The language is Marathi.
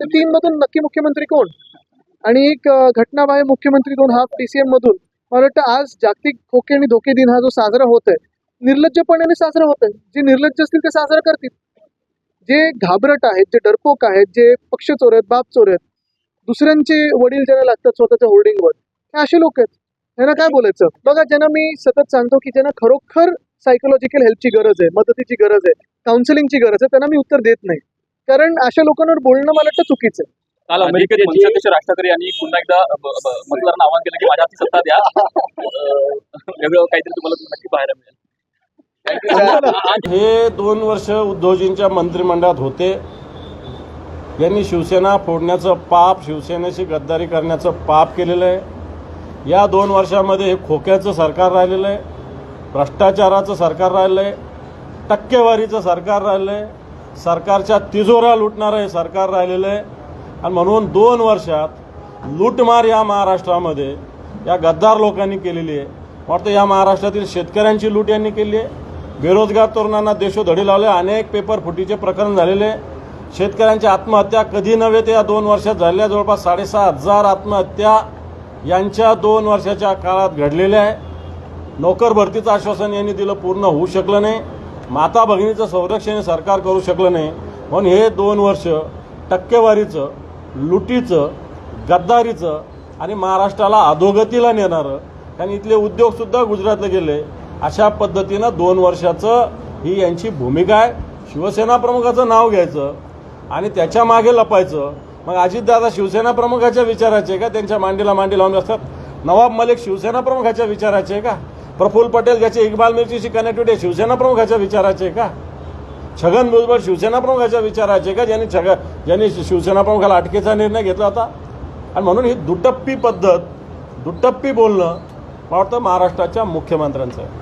तर तीन मधून नक्की मुख्यमंत्री कोण? आणि एक घटना घटनाबाह्य मुख्यमंत्री दोन हा पीसीएम मधून मला वाटतं आज जागतिक खोके आणि धोके दिन हा जो साजरा होत आहे निर्लज्जपणाने साजरा होत आहे जे निर्लज्ज असतील ते साजरा करतील. जे घाबरट आहेत जे डरपोक आहेत जे पक्ष चोर आहेत बाप चोर आहेत दुसऱ्यांचे वडील ज्यांना लागतात स्वतःच्या होर्डिंगवर हे असे लोक आहेत. त्यांना काय बोलायचं? बघा ज्यांना मी सतत सांगतो की ज्यांना खरोखर सायकोलॉजिकल हेल्पची गरज आहे मदतीची गरज आहे काउन्सिलिंगची गरज आहे त्यांना मी उत्तर देत नाही. कारण अशा लोकांवर बोलणं मला वाटतं चुकीचं आहे. काल अमेरिकेत पंचायतीचे राष्ट्रपती यांनी पुन्हा एकदा मतदारांना आवाहन केलं की माझ्या हाती सत्ता द्या. वेगळं काहीतरी तुम्हाला नक्की पाहायला मिळेल. हे दोन वर्ष उद्धवजींच्या मंत्रिमंडळात होते. यांनी शिवसेना फोडण्याचं पाप शिवसेनेशी गद्दारी करण्याचं पाप केलेलं आहे. या दोन वर्षामध्ये हे खोक्याचं सरकार राहिलेलं आहे भ्रष्टाचाराचं सरकार राहिलं आहे टक्केवारीचं सरकार राहिलं आहे. सरकारच्या तिजोऱ्या लुटणारं हे सरकार राहिलेलं आहे. आणि म्हणून दोन वर्षात लूटमार या महाराष्ट्रामध्ये या गद्दार लोकांनी केलेली आहे. वाटतं या महाराष्ट्रातील शेतकऱ्यांची लूट यांनी केली आहे. बेरोजगार तरुणांना देशोधडी लावले अनेक पेपर फुटीचे प्रकरण झालेले आहे. शेतकऱ्यांच्या आत्महत्या कधी नव्हे ते या दोन वर्षात झालेल्या जवळपास साडेसहा हजार आत्महत्या यांच्या दोन वर्षाच्या काळात घडलेल्या आहे. नोकर भरतीचं आश्वासन यांनी दिलं पूर्ण होऊ शकलं नाही. माता भगिनीचं संरक्षण सरकार करू शकलं नाही. म्हणून हे दोन वर्ष टक्केवारीचं लुटीचं गद्दारीचं आणि महाराष्ट्राला अधोगतीला नेणारं कारण इथले उद्योगसुद्धा गुजरातला गेले अशा पद्धतीनं दोन वर्षाचं ही यांची भूमिका आहे. शिवसेना प्रमुखाचं नाव घ्यायचं आणि त्याच्यामागे लपायचं. मग अजितदादा शिवसेना प्रमुखाच्या विचाराचे का? त्यांच्या मांडीला मांडी लावून असतात नवाब मलिक शिवसेना प्रमुखाच्या विचाराचे आहे का? प्रफुल्ल पटेल ज्याची इक्बाल मिर्चीशी कनेक्टिव्हिटी आहे शिवसेना प्रमुखाच्या विचाराचे का? छगन भुजबळ शिवसेना प्रमुखाच्या विचाराचे का? ज्यांनी छग ज्यांनी शिवसेना प्रमुखाला अटकेचा निर्णय घेतला होता. आणि म्हणून ही दुटप्पी पद्धत दुटप्पी बोलणं मला वाटतं महाराष्ट्राच्या मुख्यमंत्र्यांचं आहे.